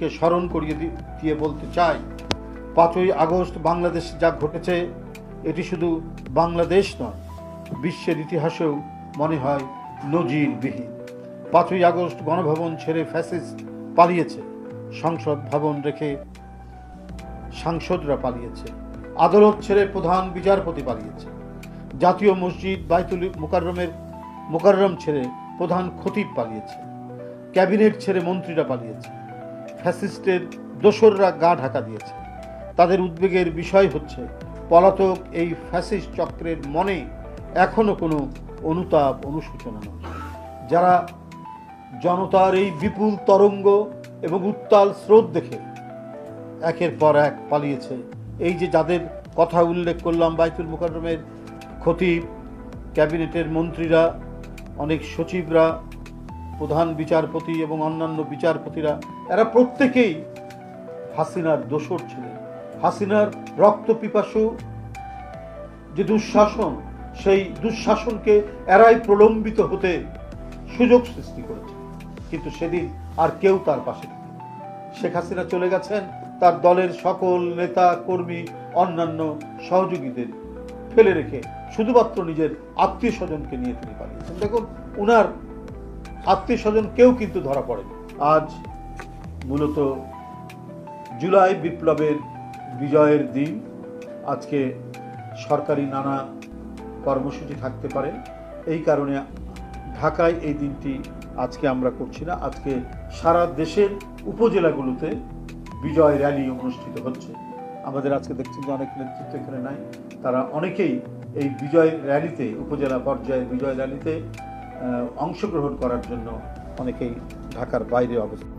কে স্মরণ করিয়ে দিয়ে বলতে চাই, পাঁচই আগস্ট বাংলাদেশে যা ঘটেছে, এটি শুধু বাংলাদেশ নয়, বিশ্বের ইতিহাসেও মনে হয় নজিরবিহীন। পাঁচই আগস্ট গণভবন ছেড়ে ফ্যাসিস্ট পালিয়েছে, সংসদ ভবন রেখে সাংসদরা পালিয়েছে, আদালত ছেড়ে প্রধান বিচারপতি পালিয়েছে, জাতীয় মসজিদ বাইতুল মোকাররমের, মোকাররম ছেড়ে প্রধান খতিব পালিয়েছে, ক্যাবিনেট ছেড়ে মন্ত্রীরা পালিয়েছে ফ্যাসিস্টের দোসররা গা ঢাকা দিয়েছে। তাদের উদ্বেগের বিষয় হচ্ছে, পলাতক এই ফ্যাসিস্ট চক্রের মনে এখনও কোনো অনুতাপ অনুশোচনা নয় যারা জনতার এই বিপুল তরঙ্গ এবং উত্তাল স্রোত দেখে একের পর এক পালিয়েছে, এই যে যাদের কথা উল্লেখ করলাম বাইতুল মুকাররমের খতিব ক্যাবিনেটের মন্ত্রীরা, অনেক সচিবরা, প্রধান বিচারপতি এবং অন্যান্য বিচারপতিরা এরা প্রত্যেকেই হাসিনার দোসর ছিলেন হাসিনার রক্ত পিপাসু যে দুঃশাসন, সেই দুঃশাসনকে এরাই প্রলম্বিত হতে সুযোগ সৃষ্টি করেছে। কিন্তু সেদিন আর কেউ তার পাশে শেখ হাসিনা চলে গেছেন, তার দলের সকল নেতা, কর্মী, অন্যান্য সহযোগীদের ফেলে রেখে শুধুমাত্র নিজের আত্মীয় স্বজনকে নিয়ে তিনি পালিয়েছেন। দেখুন, উনার আত্মীয় স্বজন কেউ কিন্তু ধরা পড়েনি। আজ মূলত জুলাই বিপ্লবের বিজয়ের দিন। আজকে সরকারি নানা কর্মসূচি থাকতে পারে। এই কারণে ঢাকায় এই দিনটি আজকে আমরা করছি না। আজকে সারা দেশের উপজেলাগুলোতে বিজয় র্যালি অনুষ্ঠিত হচ্ছে। আমাদের আজকে দেখছেন যে অনেক নেতৃত্ব এখানে নাই। তারা অনেকেই এই বিজয় র্যালিতে, উপজেলা পর্যায়ে বিজয় র্যালিতে অংশগ্রহণ করার জন্য অনেকেই ঢাকার বাইরে অবস্থিত